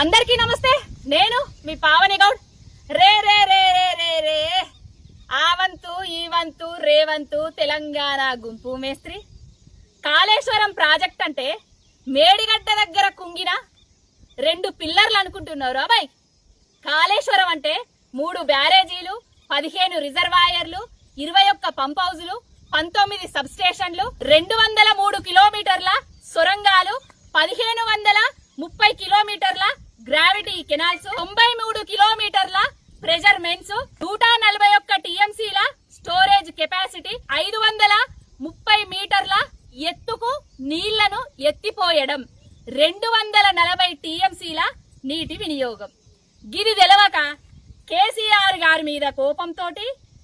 అందరికీ నమస్తే. నేను మీ పావని గౌడ్. రే రే రే రే రే రే. ఆ వంతు ఈ వంతు రేవంతు తెలంగాణ గుంపు మేస్త్రి. కాళేశ్వరం ప్రాజెక్ట్ అంటే మేడిగడ్డ దగ్గర కుంగిన రెండు పిల్లర్లు అనుకుంటున్నారు అబ్బాయి కాళేశ్వరం అంటే మూడు బ్యారేజీలు పదిహేను రిజర్వాయర్లు ఇరవై ఒక్క పంప్ హౌజులు పంతొమ్మిది సబ్ స్టేషన్లు రెండు వందల మూడు కిలోమీటర్ల సొరంగాలు పదిహేను వందల ముప్పై కిలోమీటర్ల గ్రావిటీ కెనాల్స్ తొంభై మూడు కిలోమీటర్ల ప్రెజర్ మెన్స్ నూట నలభై ఒక్క టీఎంసీల స్టోరేజ్ కెపాసిటీ ఐదు వందల ముప్పై మీటర్ల ఎత్తుకు నీళ్ళను ఎత్తిపోయడం రెండు వందల నలభై టీఎంసీల నీటి వినియోగం. గిరి తెలవక కేసీఆర్ గారి మీద కోపంతో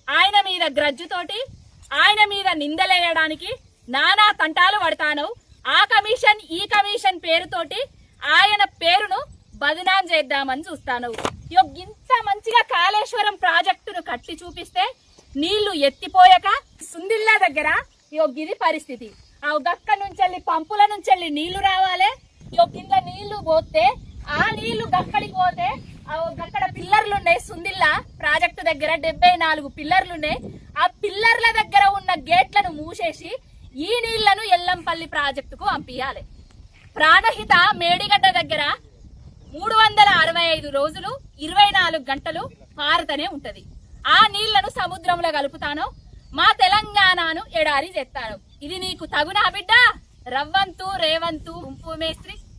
ఆయన మీద గ్రజ్జుతోటి ఆయన మీద నిందలేయడానికి నానా తంటాలు పడతాను ఆ కమిషన్ ఈ కమిషన్ పేరుతోటి ఆయన పేరును బదనాం చేద్దామని చూస్తాను. ఇంత మంచిగా కాళేశ్వరం ప్రాజెక్టును కట్టి చూపిస్తే నీళ్ళు ఎత్తిపోయాక సుందిల్లా దగ్గర ఇది పరిస్థితి. ఆ గక్క నుంచి పంపుల నుంచి నీళ్ళు రావాలి. ఇగో కింద నీళ్ళు పోతే ఆ నీళ్ళు గక్కడికి పోతే ఆ పిల్లర్లున్నాయి పిల్లర్లు ఉన్నాయి సుందిల్లా ప్రాజెక్టు దగ్గర డెబ్బై నాలుగు పిల్లర్లు ఉన్నాయి ఆ పిల్లర్ల దగ్గర ఉన్న గేట్లను మూసేసి ఈ నీళ్ళను ఎల్లంపల్లి ప్రాజెక్టుకు పంపించాలి ప్రాణహిత మేడిగడ్డ దగ్గర మూడు వందల అరవై ఐదు రోజులు ఇరవై నాలుగు గంటలు పారుతనే ఉంటది. ఆ నీళ్ళను సముద్రంలో కలుపుతాను మా తెలంగాణను ఎడారి చేస్తాను. ఇది నీకు తగునా బిడ్డ? రవ్వంతు రేవంతు గుంపు మేస్త్రి